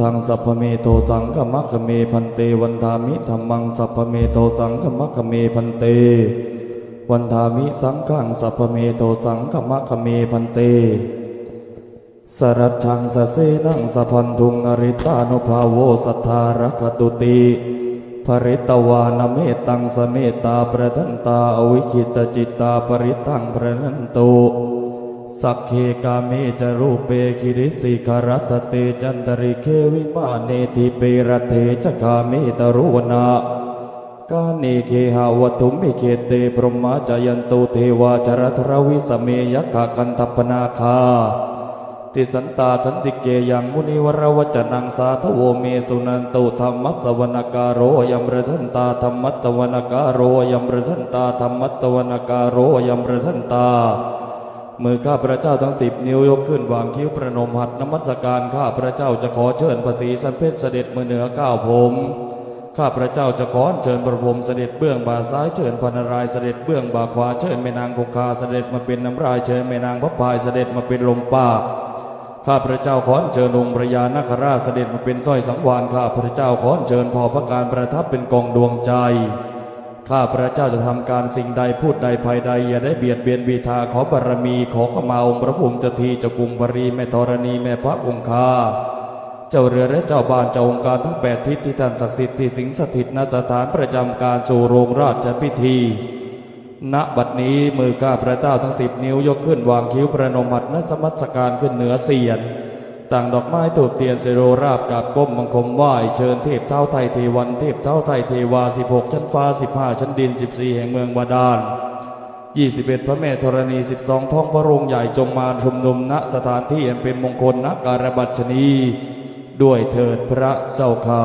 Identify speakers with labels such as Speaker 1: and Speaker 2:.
Speaker 1: ทางสัพพเมโทสังฆมัคเมพันเตวันทามิธรรมังสัพพเมโทสังฆมัคเมพันเต วันทามิสังฆังสัพพเมโทสังฆมัคเมพันเต สรัทังสเสนังสะพันธุงอริตานุภาโวสัทธารคตุติภริตวานเมตังสเมตตาประทันตาอวิคิตจิตตาปริตังประนันตุ สักเคกาเมจรูปเปคิริสิคารตเตจันตริเควิมาเนติเปรเทจคาเมตรุวนากาเนเคหาวัตุมิเคเตปรมาจายันตุเทวาจรทรวิสเมยักะกันตปนาคาติสันตาสันติเกยังมุนิวรวจนังสาทโวเมสุนันตุธรรมัตวนการโรยัมรทันตาธรรมัตวนการโรยัมรทันตาธรรมัตตวนการโรยัมรทันตา มือข้าพระเจ้าทั้งสิบนิ้วยกขึ้นวางคิ้วประนมหัดนมัสการข้าพระเจ้าจะขอเชิญพระศรีสันเพชรเสด็จมือเหนือก้าวผมข้าพระเจ้าจะขอเชิญพระพรมเสด็จเบื้องบ่าซ้ายเชิญพระนารายเสด็จเบื้องบ่าขวาเชิญแม่นางคงคาเสด็จมาเป็นน้ำลายเชิญแม่นางพระพายเสด็จมาเป็นลมปากข้าพระเจ้าขอเชิญองค์พระยานาคราชเสด็จมาเป็นสร้อยสังวานข้าพระเจ้าขอเชิญพอพระการประทับเป็นกองดวงใจ ข้าพระเจ้าจะทำการสิ่งใดพูดใดภายใด อย่าได้เบียดเบียนบีทาขอบารมี ขอขมาองค์พระภูมิจทีเจ้ากรุงปรีแม่ธรณีแม่พระคงคาเจ้าเรือและเจ้าบ้านเจ้าองค์การทั้งแปดทิศที่ท่านศักดิ์สิทธิ์ที่สิงสถิตณสถานประจำการสู่โรงราชพิธี ณบัดนี้มือข้าพระเจ้าทั้งสิบนิ้วยกขึ้นวางคิ้วประนมหัดนสมัสการขึ้นเหนือเสียน ต่างดอกไม้ตูบเตียนเซโรราบกับก้มบังคมไหว้เชิญเทพเท้าไทยเทวันเทพเท้าไทยเทวาสิบหกชั้นฟ้าสิบห้าชั้นดินสิบสี่แห่งเมืองบาดาลยี่สิบเอ็ดพระแม่ธรณีสิบสองท้องพระโรงใหญ่จงมาชุมนุมณสถานที่อันเป็นมงคลนักการบัชนี ด้วยเถิดพระเจ้าค่า